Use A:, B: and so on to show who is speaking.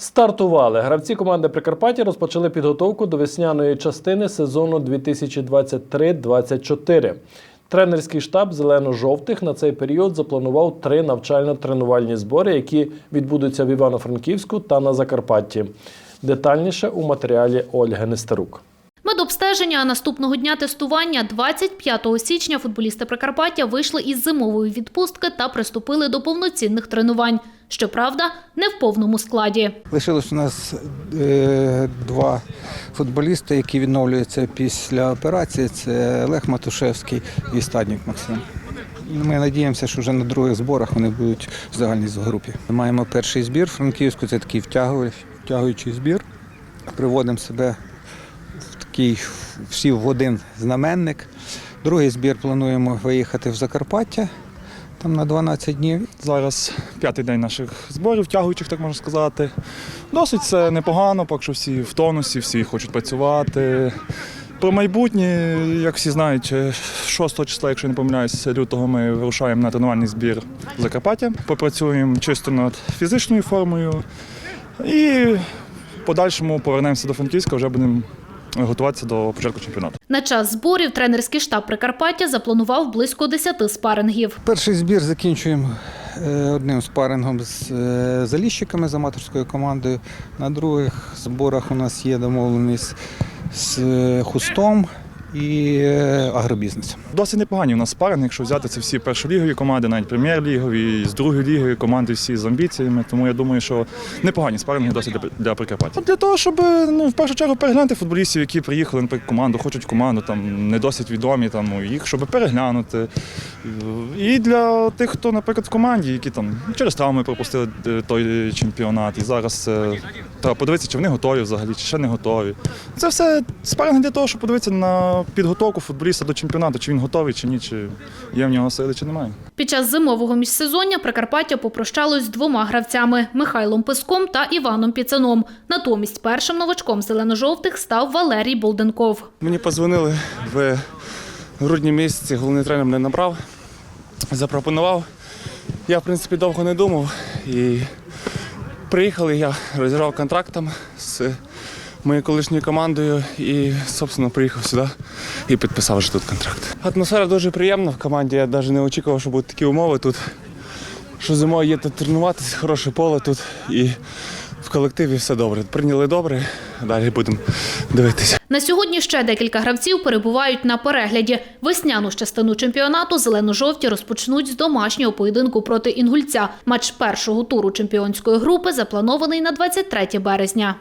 A: Стартували. Гравці команди Прикарпаття розпочали підготовку до весняної частини сезону 2023-2024. Тренерський штаб зелено-жовтих на цей період запланував три навчально-тренувальні збори, які відбудуться в Івано-Франківську та на Закарпатті. Детальніше у матеріалі Ольги Нестерук.
B: Медобстеження, а наступного дня тестування 25 січня футболісти Прикарпаття вийшли із зимової відпустки та приступили до повноцінних тренувань. Щоправда, не в повному складі.
C: Лишилось у нас е, два футболісти, які відновлюються після операції. Це Олег Матушевський і Стаднік Максим. Ми надіємося, що вже на других зборах вони будуть в загальній групі. Маємо перший збір Франківську, це такий втягуючий збір. Приводимо себе в такий всі в один знаменник. Другий збір плануємо виїхати в Закарпаття там на 12 днів.
D: Зараз п'ятий день наших зборів, тягуючих, так можна сказати. Досить це непогано, поки що всі в тонусі, всі хочуть працювати. Про майбутнє, як всі знають, 6 числа, якщо не помиляюсь, лютого ми вирушаємо на тренувальний збір в Закарпаття. Попрацюємо чисто над фізичною формою і в подальшому повернемося до Франківська, вже будемо готуватися до початку чемпіонату.
B: На час зборів тренерський штаб Прикарпаття запланував близько 10 спарингів.
C: Перший збір закінчуємо е, одним спарингом з е, заліщиками з аматорською командою. На других зборах у нас є домовленість з е, хустом і е, агробізнесом.
D: Досить непогані у нас спаринги, якщо взяти це всі першолігові команди, навіть прем'єр-лігові, з другої ліги команди всі з амбіціями. Тому я думаю, що непогані спаринги досить для, Прикарпаття. Для того, щоб ну, в першу чергу переглянути футболістів, які приїхали наприклад, команду, хочуть команду, там не досить відомі, там ну, їх, щоб переглянути. І для тих, хто, наприклад, в команді, які там через травми пропустили е, той чемпіонат. І зараз е, треба подивитися, чи вони готові взагалі, чи ще не готові. Це все спаринги для того, щоб подивитися на підготовку футболіста до чемпіонату, чи він готовий, чи ні, чи є в нього сили, чи немає.
B: Під час зимового міжсезоння Прикарпаття попрощалось з двома гравцями Михайлом Писком та Іваном Піцаном. Натомість першим новачком зелено-жовтих став Валерій Болденков.
E: Мені подзвонили в грудні місяці, головний тренер мене набрав, запропонував. Я, в принципі, довго не думав. І приїхали, я розірвав контракт там з моєю колишньою командою і, собственно, приїхав сюди і підписав вже тут контракт. Атмосфера дуже приємна в команді. Я навіть не очікував, що будуть такі умови тут. Що зимою є тут тренуватися, хороше поле тут і в колективі все добре. Прийняли добре, далі будемо дивитися.
B: На сьогодні ще декілька гравців перебувають на перегляді. Весняну частину чемпіонату зелено-жовті розпочнуть з домашнього поєдинку проти інгульця. Матч першого туру чемпіонської групи запланований на 23 березня.